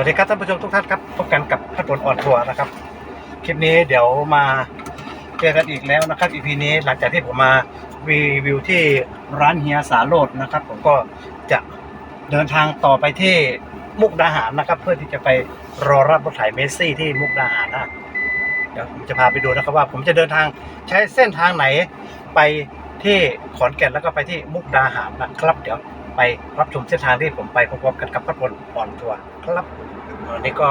วัสดีครับท่านผู้ชมทุกท่านครับพบกันกับพัดผลอ่อนทัวร์นะครับ คลิปนี้เดี๋ยวมาเจอกันอีกแล้วนะครับ EP นี้หลังจากที่ผมมารีวิวที่ร้านเฮียสาโรดนะครับ ผมก็จะเดินทางต่อไปที่มุกดาหารนะครับ เพื่อที่จะไปรอรับรถไถเมสซี่ที่มุกดาหารนะเดี๋ยวผมจะพาไปดูนะครับว่า ผมจะเดินทางใช้เส้นทางไหนไปที่ขอนแก่นแล้วก็ไปที่มุกดาหารนะครับ เดี๋ยวไปรับชมเส้นทางที่ผมไปพร้อมๆกันกับพัดผลอ่อนทัวร์ ครับวันนี้ก็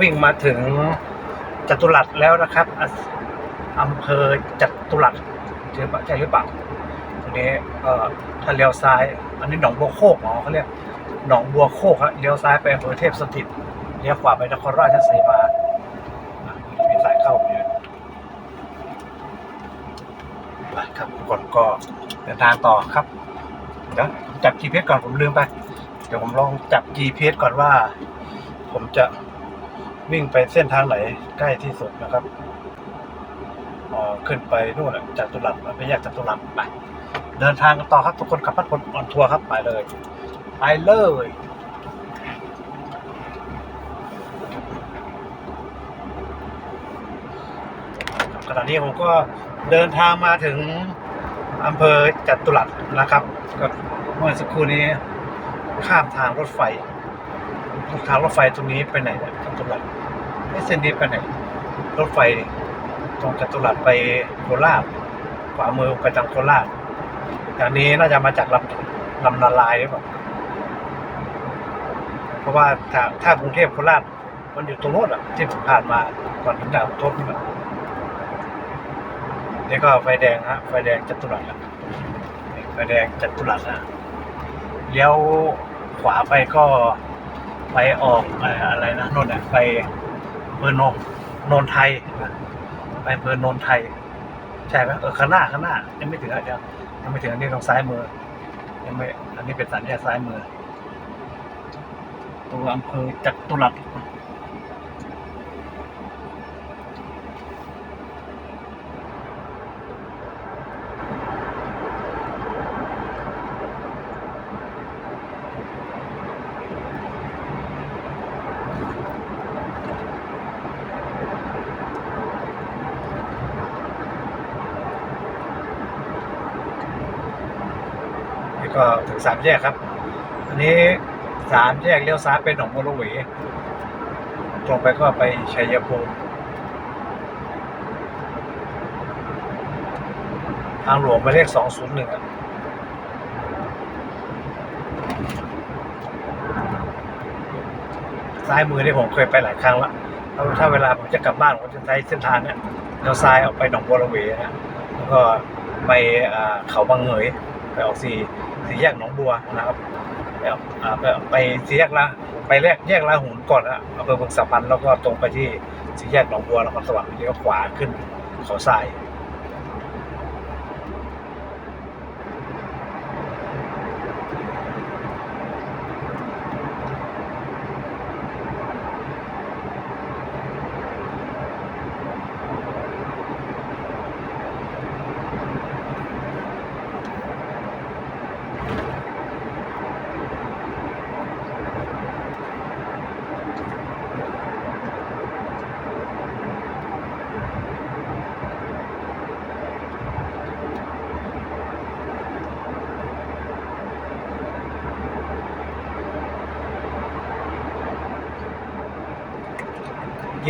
วิ่งมาถึงจตุรัสแล้วนะครับอำเภอจตุรัสใช่ปะใช่หรือเปล่าทีนี้เอ่อถ้าเลี้ยวซ้าย อันนี้หนองบัวโคกอ๋อเขาเรียกหนองบัวโคกครับเลี้ยวซ้ายไปอำเภอเทพสถิตเลี้ยวขวาไปนครราชสีมามีสายเข้าอยู่ไปครับทุกคนก็เดินทางต่อครับเดี๋ยวจับ GPS ก่อนผมลืมไป เดี๋ยวผมลองจับ GPS ก่อนว่า ผมจะวิ่งไปเส้นทางไหนใกล้ที่สุดนะครับอ๋อขึ้นไปนู่นน่ะจากตุลัดไปแยกจากตุลัดไปเดินทางกันต่อครับทุกคนขับพัดคนออนทัวร์ครับไปเลยไปเลยขณะนี้ผมก็เดินทางมาถึงอำเภอจัตุรัสนะครับก็เมื่อสักครู่นี้ข้ามทางรถไฟ ทางรถไฟตรงนี้ไปไหนเนี่ยจตุรัสไอ้เส้นนี้ไปไหน รถไฟตรงจตุรัสไปโคราชขวามือไปทางโคราชทางนี้น่าจะมาจากลำลำนาลายหรือเปล่าเพราะว่าถ้าถ้ากรุงเทพโคราชมันอยู่ตรงโน้นอะที่ผมผ่านมาก่อนถึงด่านทศนี่แหละนี่ก็ไฟแดงฮะไฟแดงจตุรัสอะไฟแดงจตุรัสนะเลี้ยวขวาไปก็ ไปออกอะไรนะโน่นน่ะไปเมืองนนนนไทย ไปเมืองนนไทย ใช่ไหมเออข้างหน้าข้างหน้ายังไม่ถึงอันเดี๋ยวยังไม่ถึงอันนี้ตรงซ้ายมือยังไม่อันนี้เป็นสัญญาซ้ายมือตัวอำเภอจัตุรัส สามแยกครับ อันนี้สามแยกเลี้ยวซ้ายไปหนองบัวระเวตรงไปก็ไปชัยภูมิทางหลวงหมายเลขสองศูนย์หนึ่งซ้ายมือที่ผมเคยไปหลายครั้งแล้วถ้าถ้าเวลาผมจะกลับบ้านผมจะใช้เส้นทางเนี้ยเลี้ยวซ้ายออกไปหนองบัวระเวนะแล้วก็ไปอ่าเขาบางเหยไปออกสี่ สี่แยกหนองบัวนะครับไปออกอ่าไปสี่แยกละไปแรกแยกละหุนก่อนนะอำเภอเมืองสัพันธ์แล้วก็ตรงไปที่สี่แยกหนองบัวนครสวรรค์เลี้ยวขวาขึ้นเขาทราย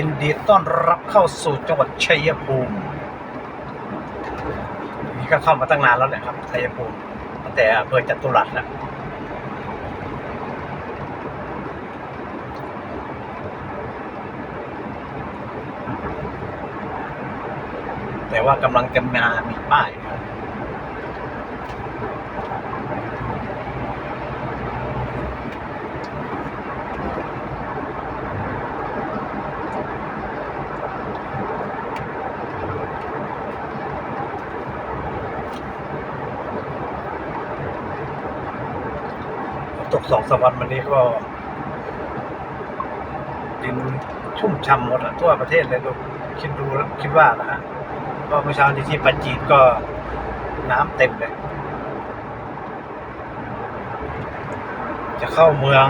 ยินดีต้อนรับเข้าสู่จังหวัดชัยภูมินี่ก็เข้ามาตั้งนานแล้วแหละครับชัยภูมิตั้งแต่อำเภอจตุรัสแล้วแต่ว่ากำลังจะมามีป้ายครับ สองสามวันวันนี้ก็ดินชุ่มฉ่ำหมดทั่วประเทศเลยดูคิดดูคิดว่านะฮะก็เมื่อเช้านี้ที่ปัจจีนก็น้ำเต็มเลย จะเข้าเมือง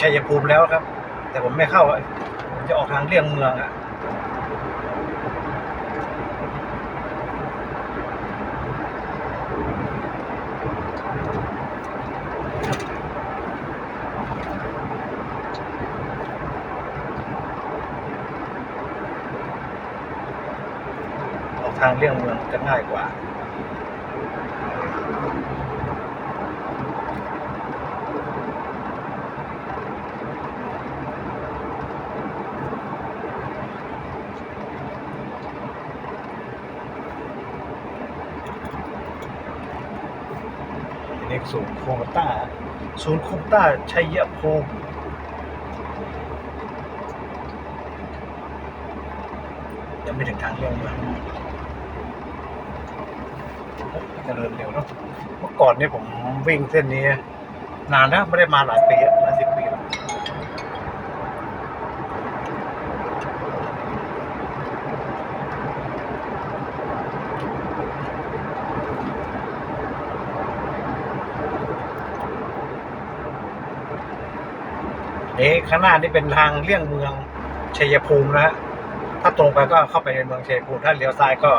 ชัยภูมิแล้วครับ แต่ผมไม่เข้า จะออกทางเลี่ยงเมืองอะ ทางเลี่ยงเมืองจะง่ายกว่าอันนี้ศูนย์โครงต้าศูนย์โครงต้าชัยภูมิยังไม่ถึงทางเลี่ยงเมือง เจริญเร็วเนาะเมื่อก่อนเนี่ยผมวิ่งเส้นนี้นานแล้วไม่ได้มาหลายปีหลายสิบปีแล้วเอ๊ะข้างหน้านี่เป็นทางเลี่ยงเมืองชัยภูมินะฮะถ้าตรงไปก็เข้าไปในเมืองชัยภูมิถ้าเลี้ยวซ้ายก็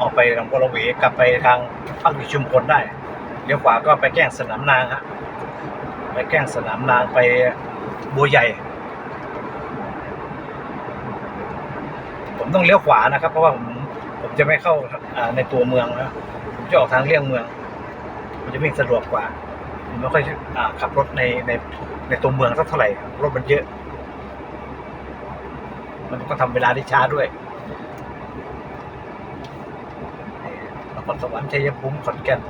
ออกไปทางบรเวกลับไปทางภาควิชุมพลได้เลี้ยวขวาก็ไปแกล้งสนามนางฮะไปแกล้งสนามนางไปบัวใหญ่ ผมต้องเลี้ยวขวานะครับ เพราะว่าผมผมจะไม่เข้าในตัวเมืองนะผมจะออกทางเลี่ยงเมืองมันจะวิ่งสะดวกกว่าผมไม่ค่อยอขับรถในในในตัวเมืองสักเท่าไหร่รถมันเยอะ มันก็ทำเวลาได้ช้าด้วย ครสวรรค์ชัยภูมิขอนแก่น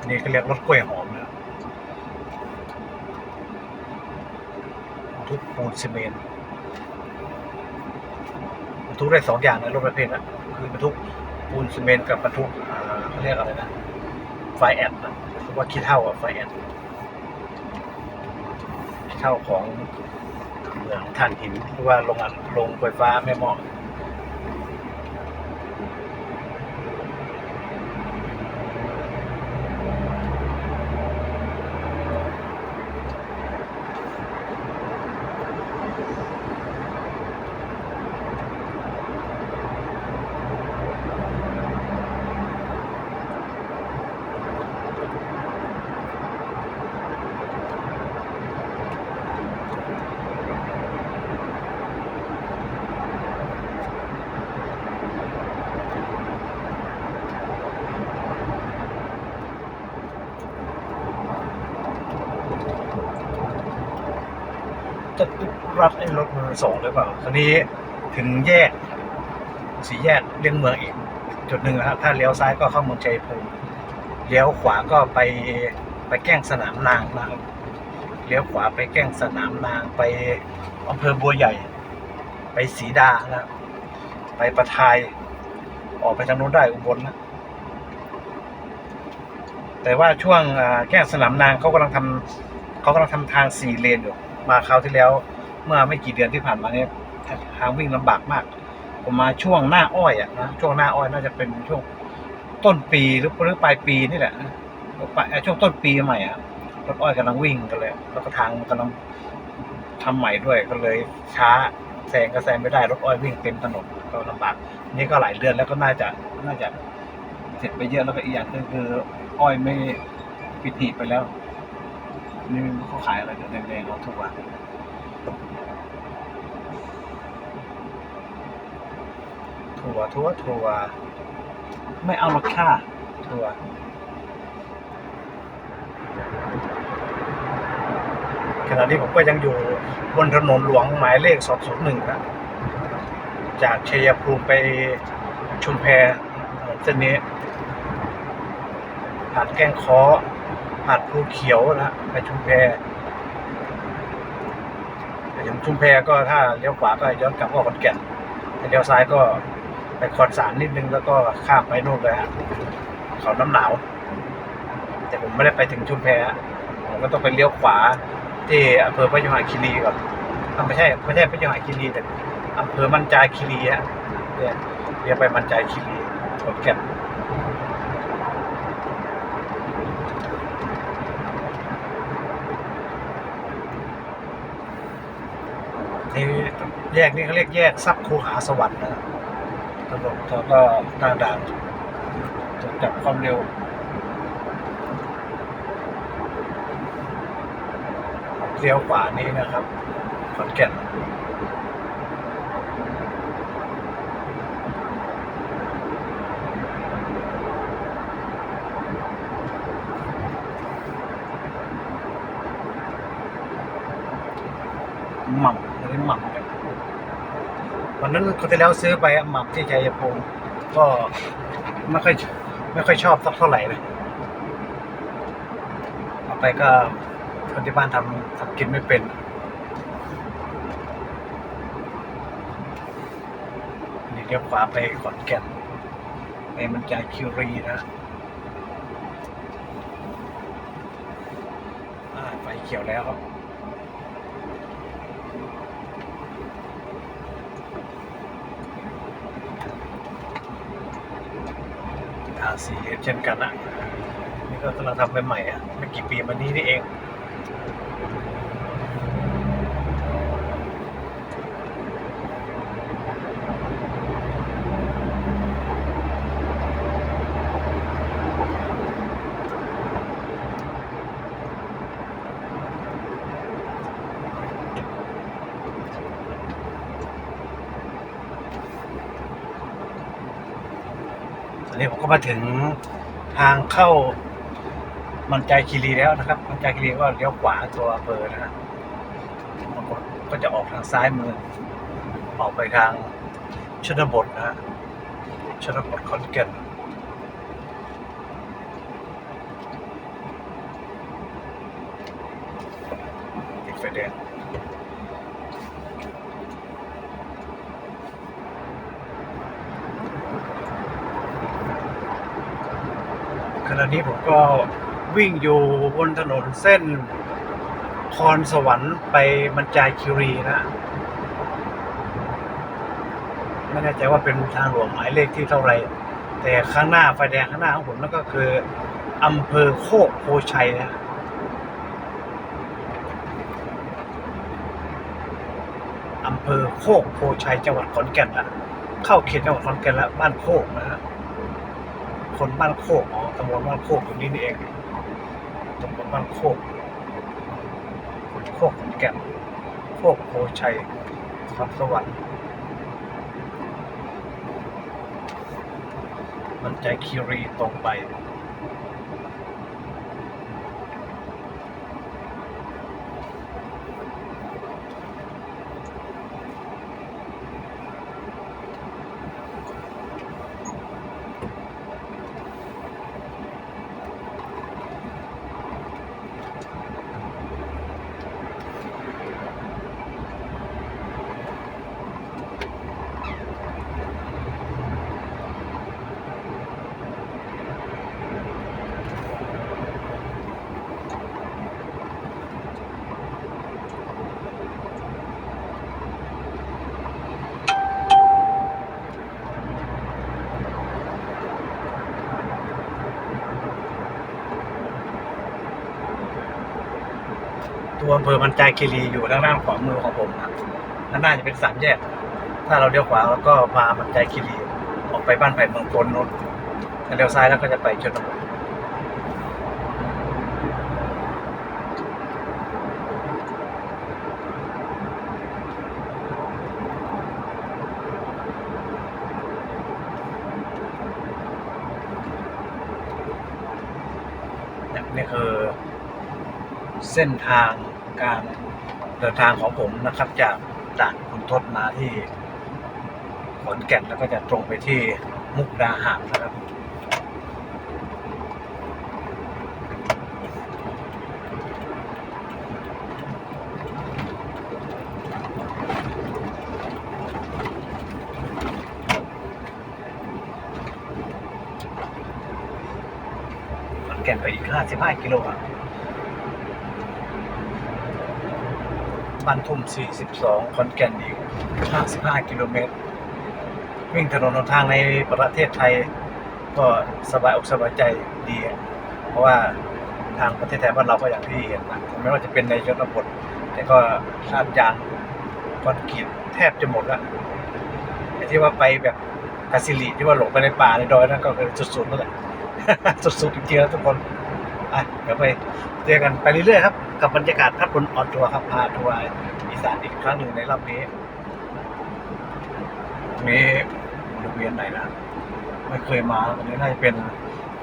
อันนี่ก็เรียกรถกล้วยหอมนะทุกปูนซีเมนต์บรรทุกได้สองอย่างนะรถประเภทนะคือบรรทุก ปูนซีเมนต์กับบรรทุกเขาเรียกอะไรนะไฟแอดนะหรือว่าขี้เท่าอะไฟแอดขี้เท่าของเมืองถ่านหินหรือว่าโรงงานโรงไฟฟ้าแม่หมอ จะรัดไอ้รถมือสองหรือเปล่าทีนี้ถึงแยกสี่แยกเลี่ยงเมืองอีก จุดหนึ่งนะครับถ้าเลี้ยวซ้ายก็เข้าเมืองชัยภูมิเลี้ยวขวาก็ไปไปแกล้งสนามนางนะครับเลี้ยวขวาไปแกล้งสนามนางไปอำเภอบัวใหญ่ ไปศรีดานะครับไปประทาย ออกไปทางโน้นได้อุบลนะแต่ว่าช่วงแกล้งสนามนางเขากำลังทำเขากำลังทำทางสี่เลนอยู่ มาคราวที่แล้ว เมื่อไม่กี่เดือนที่ผ่านมาเนี่ยทางวิ่งลำบากมาก ผมมาช่วงหน้าอ้อยอะนะช่วงหน้าอ้อยน่าจะเป็นช่วงต้นปีหรือหรือปลายปีนี่แหละปลายช่วงต้นปีใหม่อะรถอ้อยกำลังวิ่งกันเลยแล้วก็ทางมันกำลังทำใหม่ด้วยก็เลยช้าแซงก็แซงไม่ได้รถอ้อยวิ่งเต็มถนนก็ลำบากนี่ก็หลายเดือนแล้วก็น่าจะน่าจะเสร็จไปเยอะแล้วก็อีกอย่างก็คือ อ้อยไม่ปิดหีบไปแล้ว นี่เขาขายอะไรกันแดงๆราทุกวันถั่วถั่วถั่วไม่เอาหรอกค่ะถั่วขณะนี้ผมก็ยังอยู่บนถนนหลวงหมายเลข 201 นะ จากชัยภูมิไปชุมแพเส้นนี้ผ่านแก้งคอ ผ่านภูเขียวนะไปชุมแพไปถึงชุมแพก็ถ้าเลี้ยวขวาก็ย้อนกลับเข้าขอนแก่นถ้าเลี้ยวซ้ายก็ไปคอนสารนิดนึงแล้วก็ข้ามไปโน่นเลยฮะเขาน้ำหนาว แต่ผมไม่ได้ไปถึงชุมแพผมก็ต้องไปเลี้ยวขวาที่อำเภอพยุหคีรีก่อนไม่ใช่ไม่ใช่พยุหคีรีแต่อำเภอมันจาคีรีฮะเนี่ยเรียกไปมันจาคีรีขอนแก่น นี่แยกนี่เขาเรียกแยกซับคูหาสวรรค์นะตำรวจเขาก็ตั้งด่านตรวจจับความเร็วเลี้ยวขวานี้นะครับขอนแก่น หม่ำอันนี้หม่ำเนี่ยวันนั้นคนที่แล้วซื้อไปอะหม่ำที่ชัยภูมิก็ไม่ค่อยไม่ค่อยชอบสักเท่าไหร่เลยเอาไปก็คนที่บ้านทำทำกินไม่เป็นนี่เลี้ยวขวาไปขอนแก่นไปมันจาคิวรีนะไฟเขียวแล้วครับ สีเช่นกันอะนี่ก็กำลังทำใหม่ๆอะไม่กี่ปีมานี้นี่เอง อนนี้ผมก็มาถึงทางเข้ามันใจคีรีแล้วนะครับ มันใจคีรีก็เลี้ยวขวาตัวอำเภอนะฮะก็ก็จะออกทางซ้ายมือ ออกไปทางชนบทนะฮะชนบทขอนแก่นติดไฟแดง ขณะนี้ผมก็วิ่งอยู่บนถนนเส้นคอนสวรรค์ไปมันจายคิรีนะ ไม่แน่ใจว่าเป็นทางหลวงหมายเลขที่เท่าไร แต่ข้างหน้าไฟแดงข้างหน้าของผมนั่นก็คืออำเภอโคกโพชัยนะอำเภอโคกโพชัยจังหวัดขอนแก่นละเข้าเขตจังหวัดขอนแก่นและบ้านโคกนะฮะ คนบ้านโคกอ๋อตำบลบ้านโคกตรงนี้นี่เองตำบลบ้านโคกคนโคกขอนแก่นโคกโพชัยสับสวรรค์มันใจคีรีตรงไป ตัวอำเภอมันจายคีรีอยู่ทางด้าขวามือของผมนะด้านหน้าจะเป็นสามแยก ถ้าเราเลี้ยวขวาแล้วก็มามันจายคีรีออกไปบ้านไผ่เมืองพลนนท์ถ้าเลี้ยวซ้ายแล้วก็จะไปชนบทนี่คือเส้นทาง การเดินทางของผมนะครับจากด่านคุณทศมาที่ขอนแก่นแล้วก็จะตรงไปที่มุกดาหารนะครับ ขอนแก่นไปอีก 55 กิโลอะ บ้านทุ่ม 42 ขอนแก่นอีก 55 กิโลเมตร วิ่งถนนหนทางในประเทศไทย ก็สบายอกสบายใจดี เพราะว่าทางประเทศไทยบ้านเราก็อย่างที่เห็นนะไม่ว่าจะเป็นในชนบทแต่ก็ลาดยางคอนกรีตแทบจะหมดแล้วไอ้ที่ว่าไปแบบกาซิลิที่ว่าหลงไปในป่าในดอยนั่นก็คือสุดๆนั่นแหละสุดๆจริงๆแล้วทุกคนอะเดี๋ยวไปเจอกันไปเรื่อยๆครับ กับบรรยากาศพัดบนออนทัวร์ครับพาทัวร์อีสานอีกครั้งหนึ่งในรอบนี้มีบริเวณไหนนะไม่เคยมาวันนี้น่าจะเป็น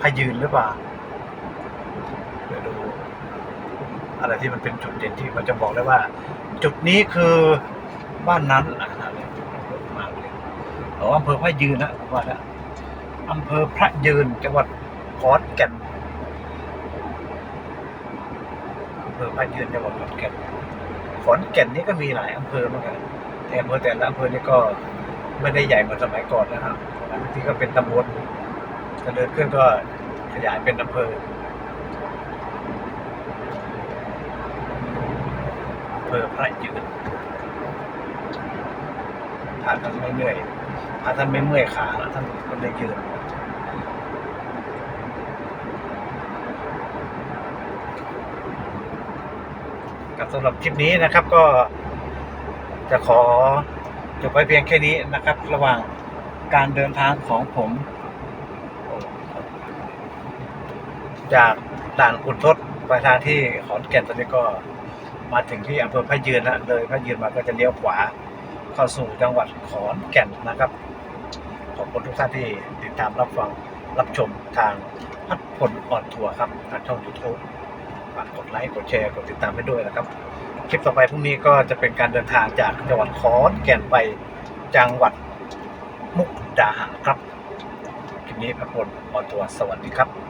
พายืนหรือเปล่าเดี๋ยวดู อะไรที่มันเป็นจุดเด่นที่มันจะบอกได้ว่า จุดนี้คือบ้านนั้นอะนะเลยมาเลยอออำเภอพระยืนนะผมว่าแล้วอำเภอพระยืนจังหวัดขอนแก่นอำเภอพระยืนจังหวัดขอนแก่นขอนแก่นนี่ก็มีหลายอำเภอเหมือนกันแต่อำเภอแต่ละอำเภอนี่ก็ไม่ได้ใหญ่เหมือนสมัยก่อนนะครับบางทีก็เป็นตำบลเจริญขึ้นก็ขยายเป็นอำเภออำเภอพระยืนถ้าท่านไม่เหนื่อยถ้าท่านไม่เมื่อยขานะท่านก็ได้ยืนับสำหรับคลิปนี้นะครับก็จะขอจบไว้เพียงแค่นี้นะครับ ระหว่างการเดินทางของผม จากด่านอุนทศไปทางที่ขอนแก่นตอนนี้ก็มาถึงที่อำเภอพระยืนนะเลยพระยืนมาก็จะเลี้ยวขวาเข้าสู่จังหวัดขอนแก่นนะครับ ขอบคุณทุกท่านที่ติดตามรับฟังรับชมทางพัดผลออนทัวร์ครับทางช่อง YouTube ฝากกดไลค์ กดแชร์ กดติดตามให้ด้วยนะครับ คลิปต่อไปพรุ่งนี้ก็จะเป็นการเดินทางจากจังหวัดขอนแก่นไปจังหวัดมุกดาหารครับ คลิปนี้พระพลออนทัวร์สวัสดีครับ